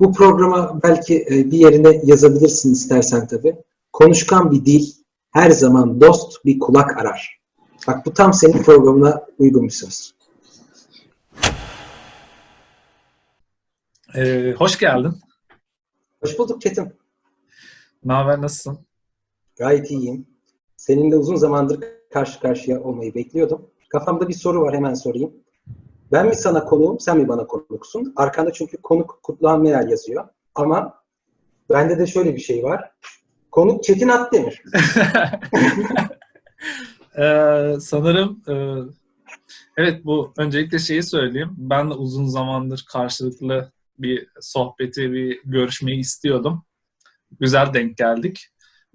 Bu programa belki e, bir yerine yazabilirsin istersen tabii. Konuşkan bir dil her zaman dost bir kulak arar. Bak bu tam senin programına uygun bir söz. Ee, hoş geldin. Hoş bulduk Çetin. Ne haber, nasılsın? Gayet iyiyim. Seninle uzun zamandır karşı karşıya olmayı bekliyordum. Kafamda bir soru var hemen sorayım. Ben mi sana konuğum, sen mi bana konuksun? Arkanda çünkü konuk Kutluhan Meral yazıyor. Ama bende de şöyle bir şey var. Konuk Çetin Akdemir. Ee, sanırım e, evet bu öncelikle şeyi söyleyeyim. Ben de uzun zamandır karşılıklı bir sohbeti, bir görüşmeyi istiyordum. Güzel denk geldik.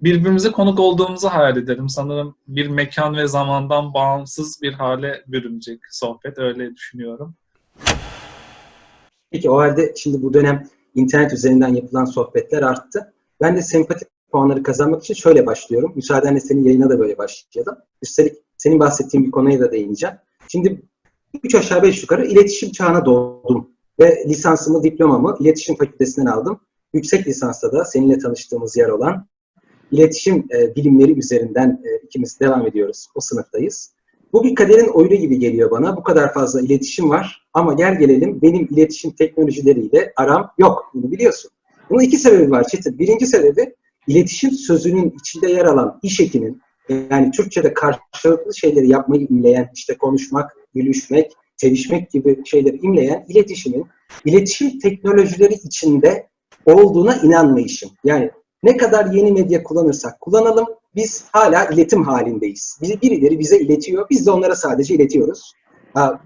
Birbirimize konuk olduğumuzu hayal ederim. Sanırım bir mekan ve zamandan bağımsız bir hale bürünecek sohbet. Öyle düşünüyorum. Peki o halde şimdi bu dönem internet üzerinden yapılan sohbetler arttı. Ben de sempatik puanları kazanmak için şöyle başlıyorum. Müsaadenle senin yayına da böyle başlayalım. Üstelik senin bahsettiğin bir konuya da değineceğim. Şimdi 3 aşağı 5 yukarı iletişim çağına doğdum. Ve lisansımı, diplomamı iletişim fakültesinden aldım. Yüksek lisansta da seninle tanıştığımız yer olan iletişim e, bilimleri üzerinden e, ikimiz devam ediyoruz. O sınıftayız. Bu bir kaderin oyunu gibi geliyor bana. Bu kadar fazla iletişim var ama gel gelelim benim iletişim teknolojileriyle aram yok. Bunu biliyorsun. Bunun iki sebebi var Çetin. Birinci sebebi iletişim sözünün içinde yer alan iş ekinin yani Türkçe'de karşılıklı şeyleri yapmayı imleyen, işte konuşmak, gülüşmek, sevişmek gibi şeyleri imleyen iletişimin iletişim teknolojileri içinde olduğuna inanmayışım. Yani ne kadar yeni medya kullanırsak kullanalım biz hala iletim halindeyiz. Bizi birileri bize iletiyor, biz de onlara sadece iletiyoruz.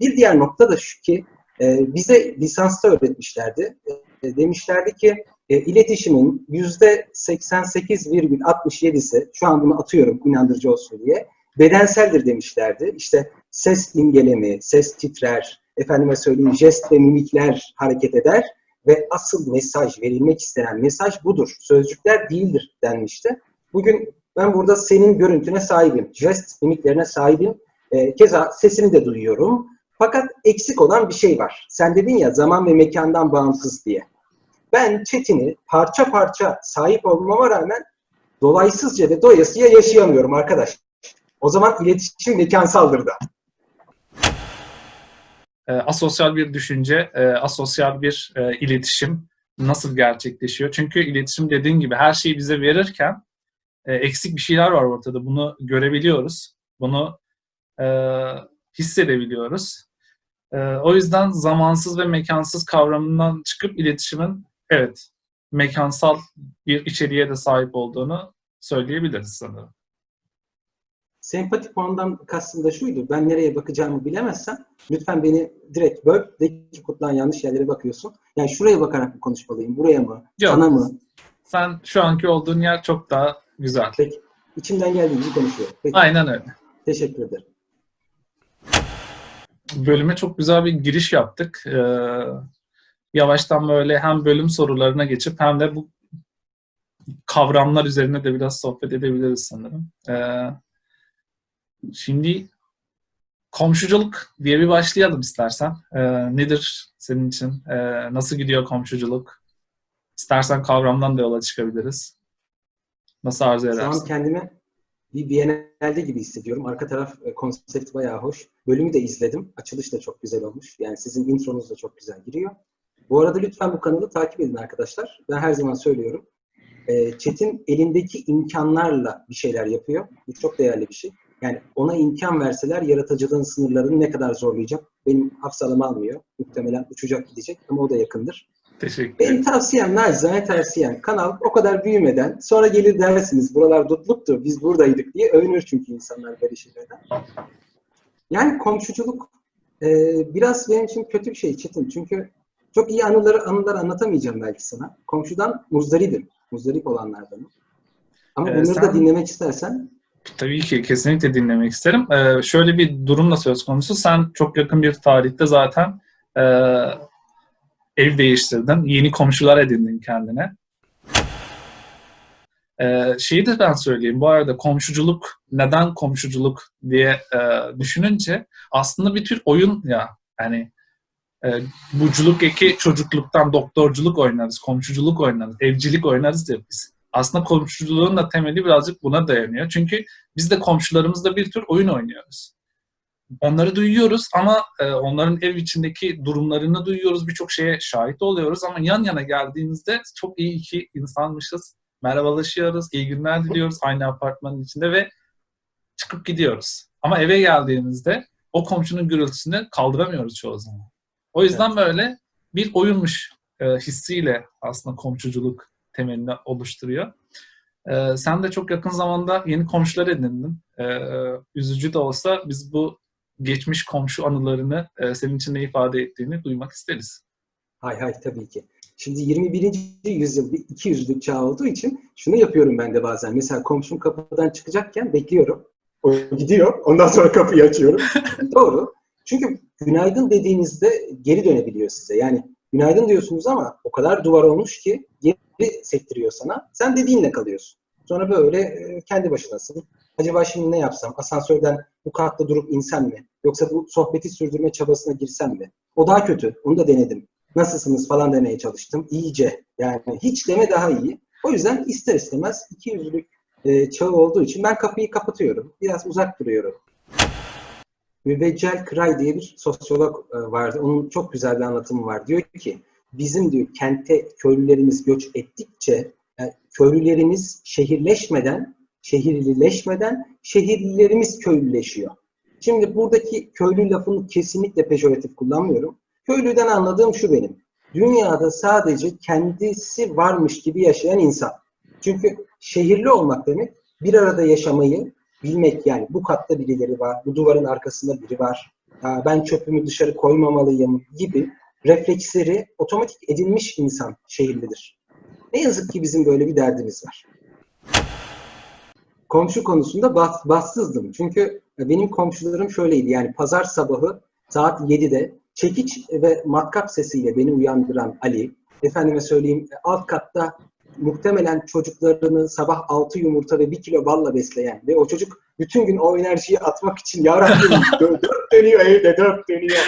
Bir diğer nokta da şu ki e, bize lisansta öğretmişlerdi. E, Demişlerdi ki e, iletişimin yüzde 88,67'si, şu an bunu atıyorum inandırıcı olsun diye, bedenseldir demişlerdi. İşte ses imgelemi, ses titrer, efendime söyleyeyim jest ve mimikler hareket eder ve asıl mesaj, verilmek istenen mesaj budur. Sözcükler değildir denmişti. Bugün ben burada senin görüntüne sahibim, jest mimiklerine sahibim. E, keza sesini de duyuyorum. Fakat eksik olan bir şey var. Sen dedin ya zaman ve mekandan bağımsız diye. Ben Çetin'i parça parça sahip olmama rağmen dolaysızca ve doyasıya yaşayamıyorum arkadaş. O zaman iletişim mekansaldır da. E, asosyal bir düşünce, e, asosyal bir e, iletişim nasıl gerçekleşiyor? Çünkü iletişim dediğin gibi her şeyi bize verirken e, eksik bir şeyler var ortada. Bunu görebiliyoruz. Bunu hissedebiliyoruz. O yüzden zamansız ve mekansız kavramından çıkıp iletişimin evet mekansal bir içeriğe de sahip olduğunu söyleyebiliriz sanırım. Sempatik puandan kastım da şuydu. Ben nereye bakacağımı bilemezsem lütfen beni direkt böl. De ki Kutlan yanlış yerlere bakıyorsun. Yani şuraya bakarak mı konuşmalıyım? Buraya mı? Yok. Sana mı? Sen şu anki olduğun yer çok daha güzel. Peki. İçimden geldiği gibi konuşuyorum. Peki. Aynen öyle. Teşekkür ederim. bölüme çok güzel bir giriş yaptık. Ee, yavaştan böyle hem bölüm sorularına geçip hem de bu kavramlar üzerine de biraz sohbet edebiliriz sanırım. Ee, şimdi komşuculuk diye bir başlayalım istersen. Ee, nedir senin için? Ee, nasıl gidiyor komşuculuk? İstersen kavramdan da yola çıkabiliriz. Nasıl arzu Şu edersin? an kendimi bir Biennale'de gibi hissediyorum. Arka taraf e, konsept bayağı hoş. Bölümü de izledim. Açılış da çok güzel olmuş. Yani sizin intronuz da çok güzel giriyor. Bu arada lütfen bu kanalı takip edin arkadaşlar. Ben her zaman söylüyorum. E, Çetin elindeki imkanlarla bir şeyler yapıyor. Bu çok değerli bir şey. Yani ona imkan verseler yaratıcılığın sınırlarını ne kadar zorlayacak benim hafsalama almıyor. Muhtemelen uçacak gidecek ama o da yakındır. Teşekkür Benim ederim. tavsiyem, nacizane tavsiyem. Kanal o kadar büyümeden sonra gelir dersiniz buralar dutluktu, biz buradaydık diye övünür çünkü insanlar böyle şeylerden. Yani komşuculuk e, biraz benim için kötü bir şey Çetin. Çünkü çok iyi anıları anılar anlatamayacağım belki sana. Komşudan muzdaribim. Muzdarip olanlardanım. Ama Ee, bunları da sen- dinlemek istersen Tabii ki kesinlikle dinlemek isterim. Ee, şöyle bir durumla söz konusu. Sen çok yakın bir tarihte zaten e, ev değiştirdin. Yeni komşular edindin kendine. Ee, şeyi de ben söyleyeyim. Bu arada komşuculuk, neden komşuculuk diye e, düşününce aslında bir tür oyun ya. Yani e, buculuk eki çocukluktan doktorculuk oynarız, komşuculuk oynarız, evcilik oynarız diye biz. Aslında komşuculuğun da temeli birazcık buna dayanıyor. Çünkü biz de komşularımızla bir tür oyun oynuyoruz. Onları duyuyoruz ama e, onların ev içindeki durumlarını duyuyoruz. Birçok şeye şahit oluyoruz ama yan yana geldiğimizde çok iyi iki insanmışız. Merhabalaşıyoruz, iyi günler diliyoruz aynı apartmanın içinde ve çıkıp gidiyoruz. Ama eve geldiğimizde o komşunun gürültüsünü kaldıramıyoruz çoğu zaman. O yüzden böyle bir oyunmuş e, hissiyle aslında komşuculuk temelini oluşturuyor. E, sen de çok yakın zamanda yeni komşular edindin. E, üzücü de olsa biz bu geçmiş komşu anılarını e, senin için ne ifade ettiğini duymak isteriz. Hay hay tabii ki. Şimdi 21. yüzyıl bir iki yüzlük çağ olduğu için şunu yapıyorum ben de bazen. Mesela komşum kapıdan çıkacakken bekliyorum. O gidiyor. Ondan sonra kapıyı açıyorum. Doğru. Çünkü günaydın dediğinizde geri dönebiliyor size. Yani günaydın diyorsunuz ama o kadar duvar olmuş ki geri sektiriyor sana. Sen dediğinle kalıyorsun. Sonra böyle e, kendi başınasın. Acaba şimdi ne yapsam? Asansörden bu katta durup insem mi? Yoksa bu sohbeti sürdürme çabasına girsem mi? O daha kötü. Onu da denedim. Nasılsınız falan demeye çalıştım. İyice. Yani hiç deme daha iyi. O yüzden ister istemez iki yüzlük e, çağı olduğu için ben kapıyı kapatıyorum. Biraz uzak duruyorum. Mübeccel Kray diye bir sosyolog e, vardı. Onun çok güzel bir anlatımı var. Diyor ki bizim diyor kente köylülerimiz göç ettikçe yani köylülerimiz şehirleşmeden, şehirlileşmeden şehirlilerimiz köylüleşiyor. Şimdi buradaki köylü lafını kesinlikle pejoratif kullanmıyorum. Köylüden anladığım şu benim. Dünyada sadece kendisi varmış gibi yaşayan insan. Çünkü şehirli olmak demek bir arada yaşamayı bilmek yani bu katta birileri var, bu duvarın arkasında biri var, ben çöpümü dışarı koymamalıyım gibi refleksleri otomatik edinmiş insan şehirlidir. Ne yazık ki bizim böyle bir derdimiz var. Komşu konusunda bas, bassızdım. Çünkü benim komşularım şöyleydi. Yani pazar sabahı saat 7'de çekiç ve matkap sesiyle beni uyandıran Ali, efendime söyleyeyim alt katta muhtemelen çocuklarını sabah 6 yumurta ve 1 kilo balla besleyen ve o çocuk bütün gün o enerjiyi atmak için yarabbim dört dönüyor evde dört dönüyor.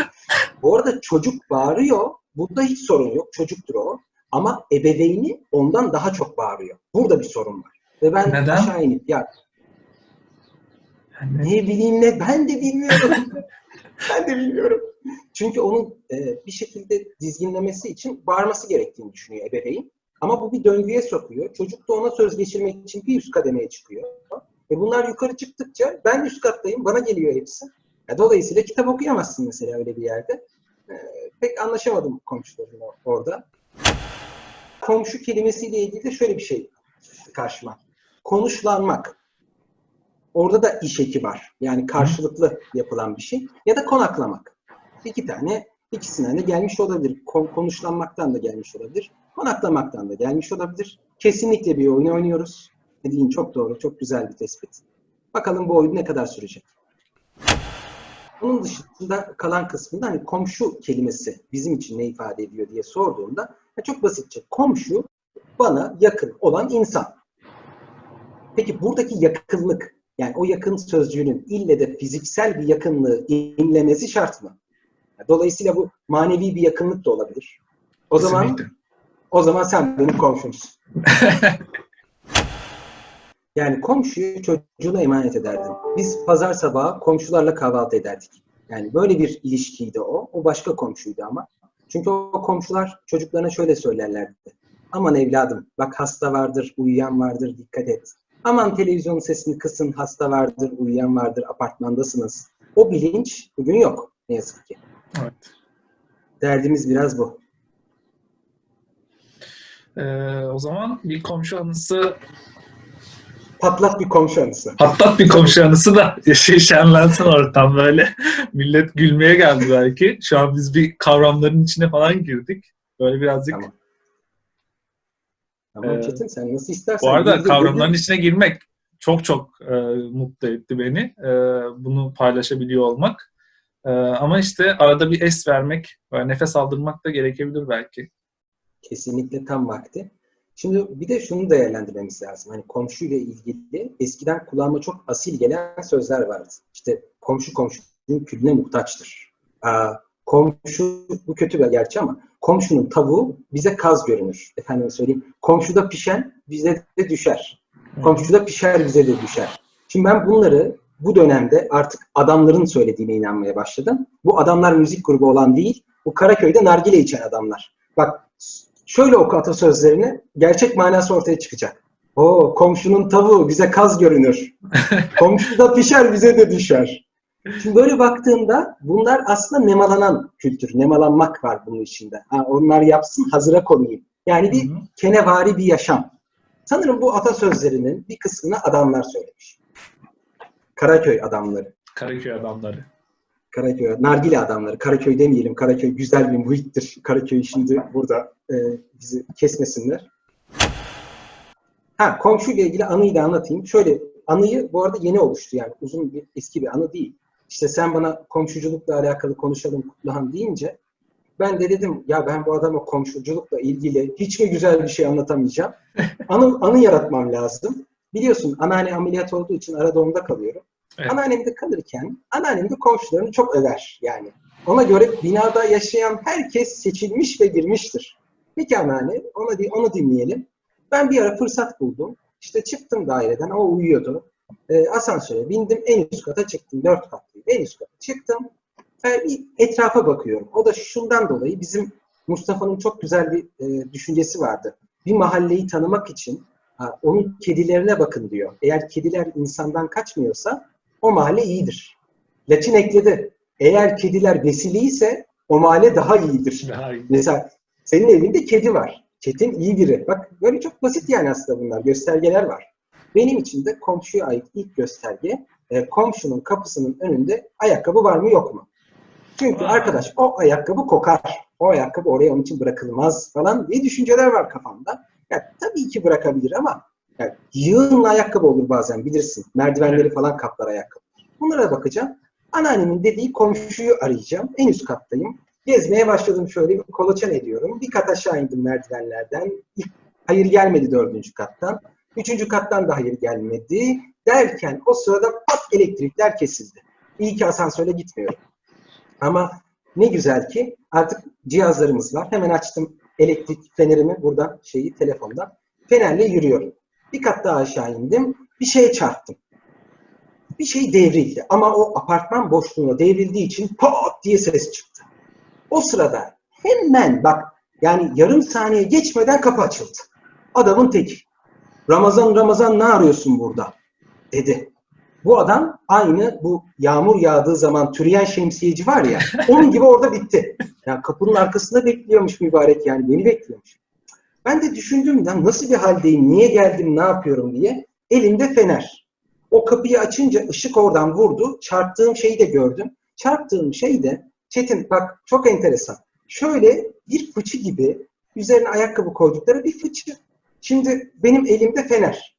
Bu arada çocuk bağırıyor. Burada hiç sorun yok. Çocuktur o. Ama ebeveyni ondan daha çok bağırıyor. Burada bir sorun var. Ve ben Neden? aşağı inip ya ne bileyim ne ben de bilmiyorum. ben de bilmiyorum. Çünkü onun e, bir şekilde dizginlemesi için bağırması gerektiğini düşünüyor ebeveyn. Ama bu bir döngüye sokuyor. Çocuk da ona söz geçirmek için bir üst kademeye çıkıyor. E bunlar yukarı çıktıkça ben üst kattayım, bana geliyor hepsi. E dolayısıyla kitap okuyamazsın mesela öyle bir yerde. E, pek anlaşamadım komşularımla orada. Komşu kelimesiyle ilgili de şöyle bir şey karşıma. Konuşlanmak. Orada da iş eki var. Yani karşılıklı yapılan bir şey. Ya da konaklamak. İki tane, ikisinden de gelmiş olabilir. Konuşlanmaktan da gelmiş olabilir. Konaklamaktan da gelmiş olabilir. Kesinlikle bir oyun oynuyoruz. Dediğin çok doğru, çok güzel bir tespit. Bakalım bu oyun ne kadar sürecek. Onun dışında kalan kısmında hani komşu kelimesi bizim için ne ifade ediyor diye sorduğumda çok basitçe komşu bana yakın olan insan. Peki buradaki yakınlık yani o yakın sözcüğünün ille de fiziksel bir yakınlığı imlemesi şart mı? Dolayısıyla bu manevi bir yakınlık da olabilir. O zaman Kesinlikle. o zaman sen benim komşumsun. yani komşuyu çocuğuna emanet ederdin. Biz pazar sabahı komşularla kahvaltı ederdik. Yani böyle bir ilişkiydi o. O başka komşuydu ama. Çünkü o komşular çocuklarına şöyle söylerlerdi. Aman evladım bak hasta vardır, uyuyan vardır dikkat et. Aman televizyonun sesini kısın, hasta vardır, uyuyan vardır, apartmandasınız. O bilinç bugün yok ne yazık ki. Evet. Derdimiz biraz bu. Ee, o zaman bir komşu anısı, Patlat bir komşu anısı. patlat bir komşu anısı da şey şenlensin ortam böyle. Millet gülmeye geldi belki. Şu an biz bir kavramların içine falan girdik. Böyle birazcık. Tamam. Tamam Ee, Çetin sen nasıl istersen. Bu arada kavramların girdi. içine girmek çok çok e, mutlu etti beni. E, bunu paylaşabiliyor olmak. E, ama işte arada bir es vermek, ve nefes aldırmak da gerekebilir belki. Kesinlikle tam vakti. Şimdi bir de şunu değerlendirmemiz lazım. Hani komşuyla ilgili eskiden kulağıma çok asil gelen sözler vardı. İşte komşu komşunun külüne muhtaçtır. Aa, komşu, bu kötü bir gerçi ama komşunun tavuğu bize kaz görünür. Efendim söyleyeyim. Komşuda pişen bize de düşer. Komşuda pişer bize de düşer. Şimdi ben bunları bu dönemde artık adamların söylediğine inanmaya başladım. Bu adamlar müzik grubu olan değil, bu Karaköy'de nargile içen adamlar. Bak şöyle oku atasözlerini, gerçek manası ortaya çıkacak. O komşunun tavuğu bize kaz görünür. Komşuda pişer bize de düşer. Şimdi böyle baktığında bunlar aslında nemalanan kültür. Nemalanmak var bunun içinde. Ha, onlar yapsın hazıra konayım. Yani bir kenevari bir yaşam. Sanırım bu atasözlerinin bir kısmını adamlar söylemiş. Karaköy adamları. Karaköy adamları. Karaköy, nargile adamları. Karaköy demeyelim. Karaköy güzel bir muhittir. Karaköy şimdi burada e, bizi kesmesinler. Ha komşuyla ilgili anıyı da anlatayım. Şöyle anıyı bu arada yeni oluştu yani uzun bir eski bir anı değil. İşte sen bana komşuculukla alakalı konuşalım Kutluhan deyince ben de dedim ya ben bu adama komşuculukla ilgili hiç mi güzel bir şey anlatamayacağım. Anı, anı yaratmam lazım. Biliyorsun anneanne ameliyat olduğu için arada onda kalıyorum. Evet. Anneannemde kalırken anneannem de komşularını çok över yani. Ona göre binada yaşayan herkes seçilmiş ve girmiştir. Peki anneanne di- onu dinleyelim. Ben bir ara fırsat buldum. İşte çıktım daireden o uyuyordu. Ee, asansöre bindim en üst kata çıktım. Dört katlıydı. En üst kata çıktım. Bir etrafa bakıyorum. O da şundan dolayı bizim Mustafa'nın çok güzel bir e, düşüncesi vardı. Bir mahalleyi tanımak için ha, onun kedilerine bakın diyor. Eğer kediler insandan kaçmıyorsa o mahalle iyidir. Laçin ekledi. Eğer kediler besiliyse o mahalle daha iyidir. Daha iyi. Mesela senin evinde kedi var. Çetin iyi biri. Bak böyle çok basit yani aslında bunlar. Göstergeler var. Benim için de komşuya ait ilk gösterge e, komşunun kapısının önünde ayakkabı var mı yok mu? Çünkü Aa. arkadaş o ayakkabı kokar. O ayakkabı oraya onun için bırakılmaz falan diye düşünceler var kafamda. Ya, tabii ki bırakabilir ama yani yığınla ayakkabı olur bazen bilirsin. Merdivenleri falan kaplar ayakkabı. Bunlara bakacağım. Anneannemin dediği komşuyu arayacağım. En üst kattayım. Gezmeye başladım şöyle bir kolaçan ediyorum. Bir kat aşağı indim merdivenlerden. İlk hayır gelmedi dördüncü kattan. Üçüncü kattan da hayır gelmedi. Derken o sırada pat elektrikler kesildi. İyi ki asansöre gitmiyorum. Ama ne güzel ki artık cihazlarımız var. Hemen açtım elektrik fenerimi buradan şeyi telefondan. Fenerle yürüyorum. Bir kat daha aşağı indim. Bir şeye çarptım. Bir şey devrildi. Ama o apartman boşluğuna devrildiği için pat diye ses çıktı. O sırada hemen bak yani yarım saniye geçmeden kapı açıldı. Adamın teki. Ramazan Ramazan ne arıyorsun burada? Dedi. Bu adam aynı bu yağmur yağdığı zaman türeyen şemsiyeci var ya onun gibi orada bitti. Yani kapının arkasında bekliyormuş mübarek yani beni bekliyormuş. Ben de düşündüm ya nasıl bir haldeyim, niye geldim, ne yapıyorum diye. Elimde fener. O kapıyı açınca ışık oradan vurdu. Çarptığım şeyi de gördüm. Çarptığım şey de Çetin bak çok enteresan. Şöyle bir fıçı gibi üzerine ayakkabı koydukları bir fıçı. Şimdi benim elimde fener.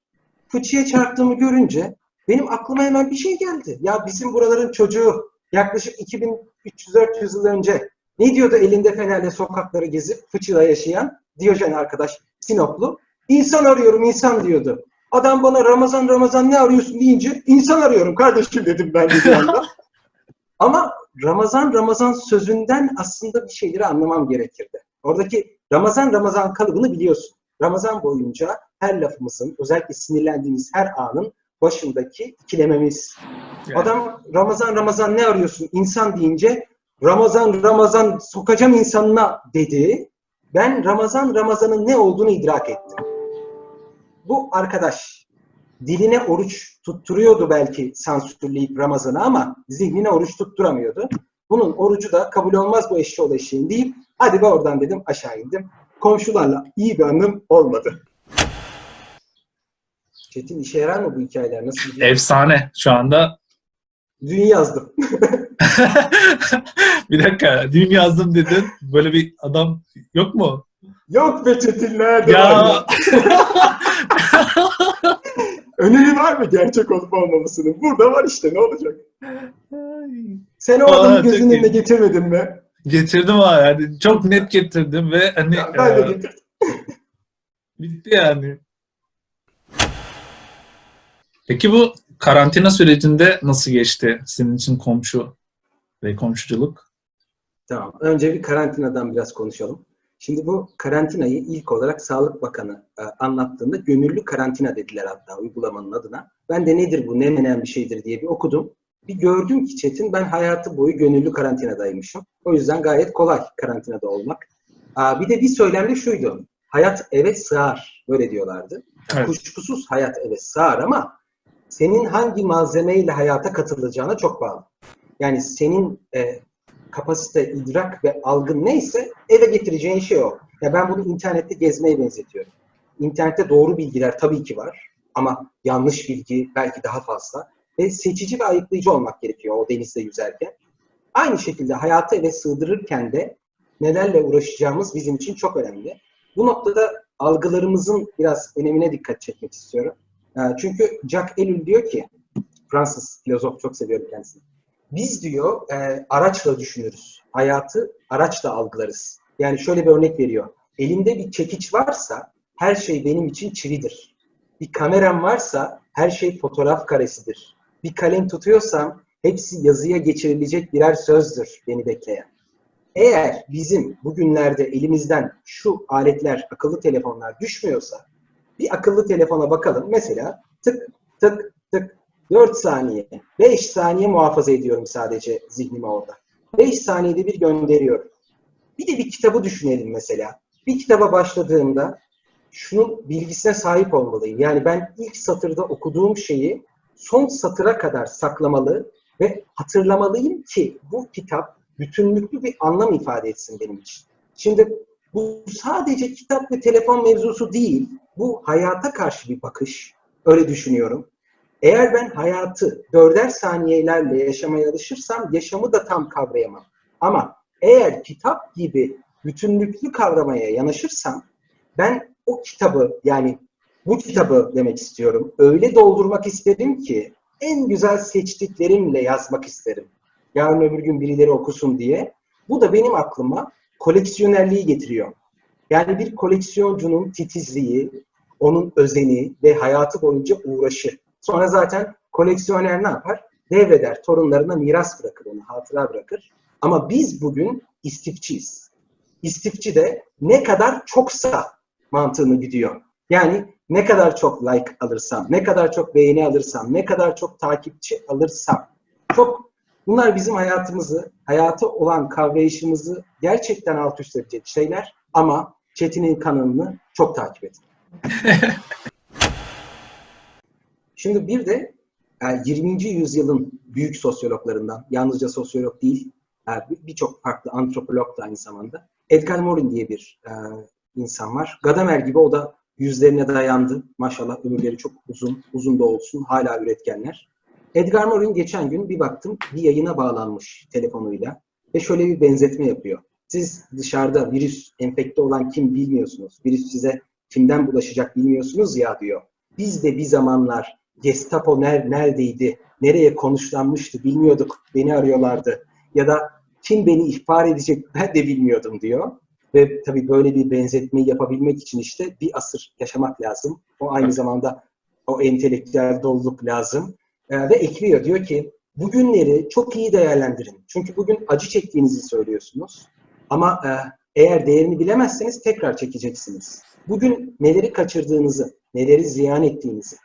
Fıçıya çarptığımı görünce benim aklıma hemen bir şey geldi. Ya bizim buraların çocuğu yaklaşık 2300-400 yıl önce ne diyordu elinde fenerle sokakları gezip fıçıda yaşayan Diyojen arkadaş Sinoplu? İnsan arıyorum insan diyordu. Adam bana Ramazan Ramazan ne arıyorsun deyince insan arıyorum kardeşim dedim ben bir anda. Ama Ramazan Ramazan sözünden aslında bir şeyleri anlamam gerekirdi. Oradaki Ramazan Ramazan kalıbını biliyorsun. Ramazan boyunca her lafımızın, özellikle sinirlendiğimiz her anın başındaki ikilememiz. Yani. Adam Ramazan Ramazan ne arıyorsun insan deyince Ramazan Ramazan sokacağım insanına dedi. Ben Ramazan Ramazan'ın ne olduğunu idrak ettim. Bu arkadaş diline oruç tutturuyordu belki sansürleyip Ramazan'ı ama zihnine oruç tutturamıyordu. Bunun orucu da kabul olmaz bu eşşoğlu eşeğin deyip hadi be oradan dedim aşağı indim. Komşularla iyi bir anım olmadı. Çetin işe yarar mı bu hikayeler? Nasıl? Efsane. Şu anda Dün yazdım. bir dakika. Dün yazdım dedin. Böyle bir adam yok mu? Yok be Çetin nerede Ya? Önemi var mı gerçek olup olmamasının? Burada var işte ne olacak? Sen o Aa, adamı gözünün çok önüne iyi. getirmedin mi? getirdim ha yani. Çok net getirdim ve hani Ya, ben de e, getirdim. bitti yani. Peki bu karantina sürecinde nasıl geçti senin için komşu ve komşuculuk? Tamam. Önce bir karantinadan biraz konuşalım. Şimdi bu karantinayı ilk olarak Sağlık Bakanı e, anlattığında gönüllü karantina dediler hatta uygulamanın adına. Ben de nedir bu, ne menen bir şeydir diye bir okudum. Bir gördüm ki Çetin ben hayatı boyu gönüllü karantinadaymışım. O yüzden gayet kolay karantinada olmak. Aa, bir de bir söylemde şuydu. Hayat eve sığar. Böyle diyorlardı. Evet. Kuşkusuz hayat eve sığar ama senin hangi malzemeyle hayata katılacağına çok bağlı. Yani senin e, kapasite, idrak ve algın neyse eve getireceğin şey o. Ya ben bunu internette gezmeye benzetiyorum. İnternette doğru bilgiler tabii ki var ama yanlış bilgi belki daha fazla ve seçici ve ayıklayıcı olmak gerekiyor o denizde yüzerken. Aynı şekilde hayatı eve sığdırırken de nelerle uğraşacağımız bizim için çok önemli. Bu noktada algılarımızın biraz önemine dikkat çekmek istiyorum. Ee, Çünkü Jacques Ellul diyor ki, Fransız filozof çok seviyorum kendisini. Biz diyor e, araçla düşünürüz. Hayatı araçla algılarız. Yani şöyle bir örnek veriyor. Elimde bir çekiç varsa her şey benim için çividir. Bir kameram varsa her şey fotoğraf karesidir. Bir kalem tutuyorsam hepsi yazıya geçirilecek birer sözdür beni bekleyen. Eğer bizim bugünlerde elimizden şu aletler, akıllı telefonlar düşmüyorsa bir akıllı telefona bakalım. Mesela tık tık tık 4 saniye, 5 saniye muhafaza ediyorum sadece zihnime orada. 5 saniyede bir gönderiyorum. Bir de bir kitabı düşünelim mesela. Bir kitaba başladığımda şunun bilgisine sahip olmalıyım. Yani ben ilk satırda okuduğum şeyi son satıra kadar saklamalı ve hatırlamalıyım ki bu kitap bütünlüklü bir anlam ifade etsin benim için. Şimdi bu sadece kitap ve telefon mevzusu değil, bu hayata karşı bir bakış. Öyle düşünüyorum. Eğer ben hayatı dörder saniyelerle yaşamaya alışırsam yaşamı da tam kavrayamam. Ama eğer kitap gibi bütünlüklü kavramaya yanaşırsam ben o kitabı yani bu kitabı demek istiyorum. Öyle doldurmak isterim ki en güzel seçtiklerimle yazmak isterim. Yarın öbür gün birileri okusun diye. Bu da benim aklıma koleksiyonerliği getiriyor. Yani bir koleksiyoncunun titizliği, onun özeni ve hayatı boyunca uğraşı. Sonra zaten koleksiyoner ne yapar? Devreder, torunlarına miras bırakır, onu hatıra bırakır. Ama biz bugün istifçiyiz. İstifçi de ne kadar çoksa mantığını gidiyor. Yani ne kadar çok like alırsam, ne kadar çok beğeni alırsam, ne kadar çok takipçi alırsam, çok bunlar bizim hayatımızı, hayatı olan kavrayışımızı gerçekten alt üst edecek şeyler ama Çetin'in kanalını çok takip edin. Şimdi bir de e, 20. yüzyılın büyük sosyologlarından, yalnızca sosyolog değil, e, bir- birçok farklı antropolog da aynı zamanda. Edgar Morin diye bir e, insan var. Gadamer gibi o da yüzlerine dayandı. Maşallah ömürleri çok uzun, uzun da olsun. Hala üretkenler. Edgar Morin geçen gün bir baktım bir yayına bağlanmış telefonuyla ve şöyle bir benzetme yapıyor. Siz dışarıda virüs enfekte olan kim bilmiyorsunuz. Virüs size kimden bulaşacak bilmiyorsunuz ya diyor. Biz de bir zamanlar Gestapo ner- neredeydi, nereye konuşlanmıştı bilmiyorduk, beni arıyorlardı. Ya da kim beni ihbar edecek ben de bilmiyordum diyor. Ve tabii böyle bir benzetmeyi yapabilmek için işte bir asır yaşamak lazım. O aynı zamanda o entelektüel doluluk lazım. Ee, ve ekliyor diyor ki bugünleri çok iyi değerlendirin. Çünkü bugün acı çektiğinizi söylüyorsunuz. Ama e, eğer değerini bilemezseniz tekrar çekeceksiniz. Bugün neleri kaçırdığınızı, neleri ziyan ettiğinizi,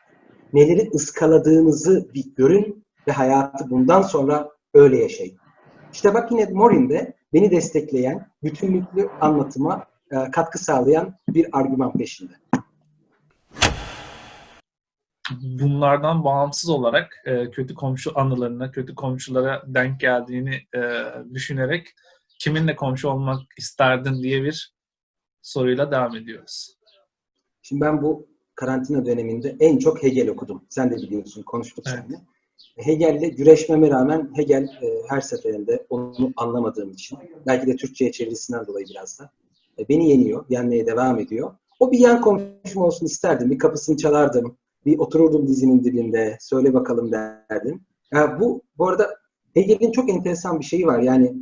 neleri ıskaladığınızı bir görün ve hayatı bundan sonra öyle yaşayın. İşte bak yine Morin'de beni destekleyen, bütünlüklü anlatıma e, katkı sağlayan bir argüman peşinde. bunlardan bağımsız olarak e, kötü komşu anılarına, kötü komşulara denk geldiğini e, düşünerek kiminle komşu olmak isterdin diye bir soruyla devam ediyoruz. Şimdi ben bu karantina döneminde en çok Hegel okudum. Sen de biliyorsun, konuştuk Evet. seninle. Hegel'le güreşmeme rağmen Hegel e, her seferinde onu anlamadığım için, belki de Türkçe'ye çevirisinden dolayı biraz da, e, beni yeniyor, yenmeye devam ediyor. O bir yan komşum olsun isterdim. Bir kapısını çalardım, bir otururdum dizinin dibinde, söyle bakalım derdim. Ya bu, bu arada Hegel'in çok enteresan bir şeyi var. Yani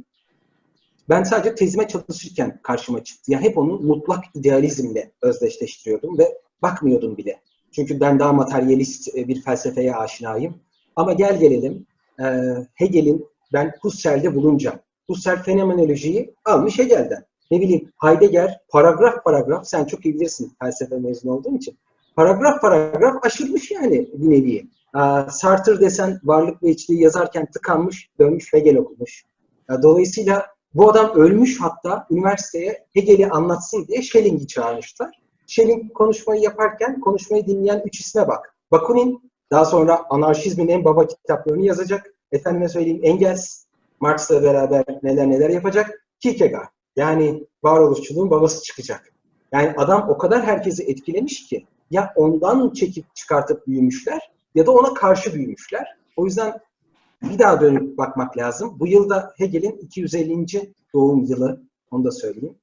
ben sadece tezime çalışırken karşıma çıktı. Ya hep onu mutlak idealizmle özdeşleştiriyordum ve bakmıyordum bile. Çünkü ben daha materyalist e, bir felsefeye aşinayım. Ama gel gelelim e, Hegel'in ben Husserl'de bulunca Husserl fenomenolojiyi almış Hegel'den. Ne bileyim Heidegger paragraf paragraf sen çok iyi bilirsin felsefe mezunu olduğun için. Paragraf paragraf aşırmış yani bir nevi. Sartre desen varlık ve içliği yazarken tıkanmış, dönmüş Hegel okumuş. Dolayısıyla bu adam ölmüş hatta üniversiteye Hegel'i anlatsın diye Schelling'i çağırmışlar. Schelling konuşmayı yaparken konuşmayı dinleyen üç isme bak. Bakunin daha sonra anarşizmin en baba kitaplarını yazacak. Efendime söyleyeyim Engels, Marx'la beraber neler neler yapacak. Kierkegaard. Yani varoluşçuluğun babası çıkacak. Yani adam o kadar herkesi etkilemiş ki ya ondan çekip çıkartıp büyümüşler ya da ona karşı büyümüşler. O yüzden bir daha dönüp bakmak lazım. Bu yılda Hegel'in 250. doğum yılı. Onu da söyleyeyim.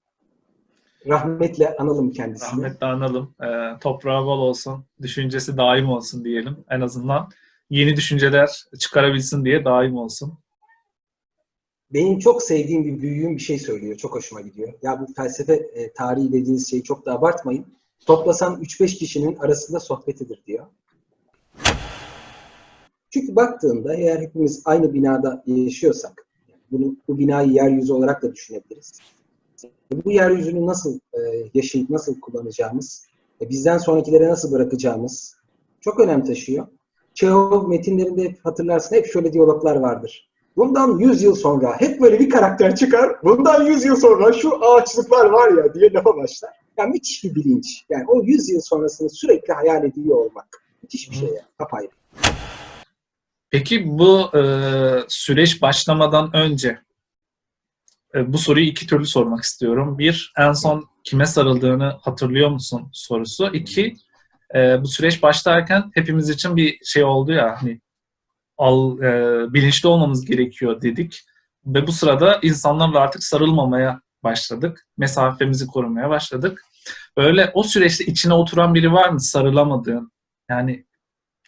Rahmetle analım kendisini. Rahmetle analım. Ee, toprağı bol olsun. Düşüncesi daim olsun diyelim. En azından yeni düşünceler çıkarabilsin diye daim olsun. Benim çok sevdiğim bir büyüğüm bir şey söylüyor. Çok hoşuma gidiyor. Ya bu felsefe e, tarihi dediğiniz şeyi çok da abartmayın. Toplasan 3-5 kişinin arasında sohbetidir diyor. Çünkü baktığında eğer hepimiz aynı binada yaşıyorsak, bunu, bu binayı yeryüzü olarak da düşünebiliriz. Bu yeryüzünü nasıl e, yaşayıp nasıl kullanacağımız, e, bizden sonrakilere nasıl bırakacağımız çok önem taşıyor. Çehov metinlerinde hep hatırlarsın hep şöyle diyaloglar vardır. Bundan 100 yıl sonra hep böyle bir karakter çıkar. Bundan 100 yıl sonra şu ağaçlıklar var ya diye lafa başlar. Yani müthiş bir bilinç. Yani o 100 yıl sonrasını sürekli hayal ediyor olmak. Müthiş bir şey ya. Apayrı. Peki bu e, süreç başlamadan önce e, bu soruyu iki türlü sormak istiyorum. Bir, en son kime sarıldığını hatırlıyor musun sorusu. İki, e, bu süreç başlarken hepimiz için bir şey oldu ya hani al, e, bilinçli olmamız gerekiyor dedik. Ve bu sırada insanlarla artık sarılmamaya başladık. Mesafemizi korumaya başladık. Böyle o süreçte içine oturan biri var mı sarılamadığın? Yani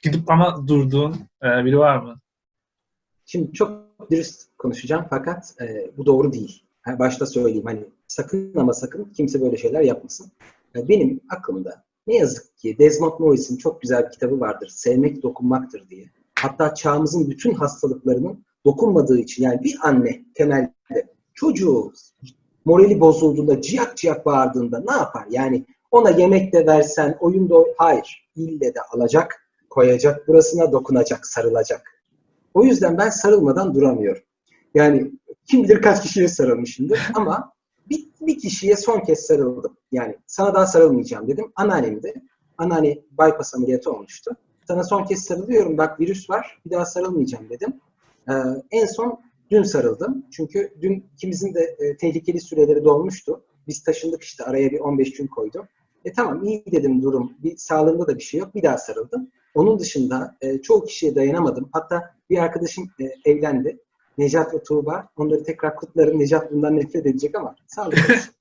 gidip ama durduğun e, biri var mı? Şimdi çok dürüst konuşacağım fakat e, bu doğru değil. Ha, başta söyleyeyim hani sakın ama sakın kimse böyle şeyler yapmasın. E, benim aklımda ne yazık ki Desmond Morris'in çok güzel bir kitabı vardır. Sevmek dokunmaktır diye. Hatta çağımızın bütün hastalıklarının dokunmadığı için yani bir anne temelde çocuğu morali bozulduğunda ciyak ciyak bağırdığında ne yapar? Yani ona yemek de versen, oyunda hayır. İlle de alacak, koyacak, burasına dokunacak, sarılacak. O yüzden ben sarılmadan duramıyorum. Yani kim bilir kaç kişiye sarılmışımdır ama bir, bir kişiye son kez sarıldım. Yani sana daha sarılmayacağım dedim. Anneannemde. Anneanne bypass ameliyatı olmuştu. Sana son kez sarılıyorum bak virüs var bir daha sarılmayacağım dedim. Ee, en son dün sarıldım. Çünkü dün ikimizin de e, tehlikeli süreleri dolmuştu. Biz taşındık işte araya bir 15 gün koydum. E tamam iyi dedim durum. Bir sağlığımda da bir şey yok. Bir daha sarıldım. Onun dışında e, çoğu kişiye dayanamadım. Hatta bir arkadaşım e, evlendi. Necat ve Tuğba. Onları tekrar kutlarım. Necat bundan nefret edecek ama sağlık olsun.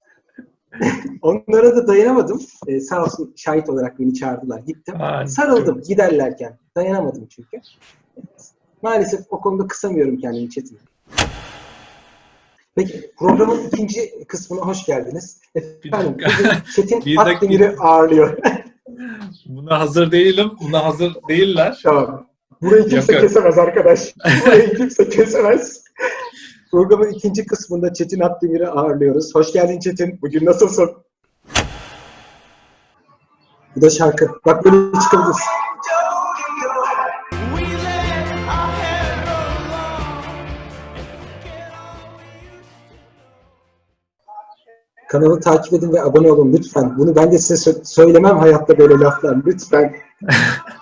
Onlara da dayanamadım. E, sağ olsun şahit olarak beni çağırdılar. Gittim. Aa, Sarıldım giderlerken. Dayanamadım çünkü. Maalesef o konuda kısamıyorum kendimi Çetin. Peki programın ikinci kısmına hoş geldiniz. Efendim Çetin. Akdemir'i ağırlıyor. Buna hazır değilim. Buna hazır değiller. tamam. Burayı kimse Yok, yok. kesemez arkadaş. Burayı kimse kesemez. Programın ikinci kısmında Çetin Akdemir'i ağırlıyoruz. Hoş geldin Çetin. Bugün nasılsın? Bu da şarkı. Bak böyle used Kanalı takip edin ve abone olun lütfen. Bunu ben de size sö- söylemem hayatta böyle laflar. Lütfen.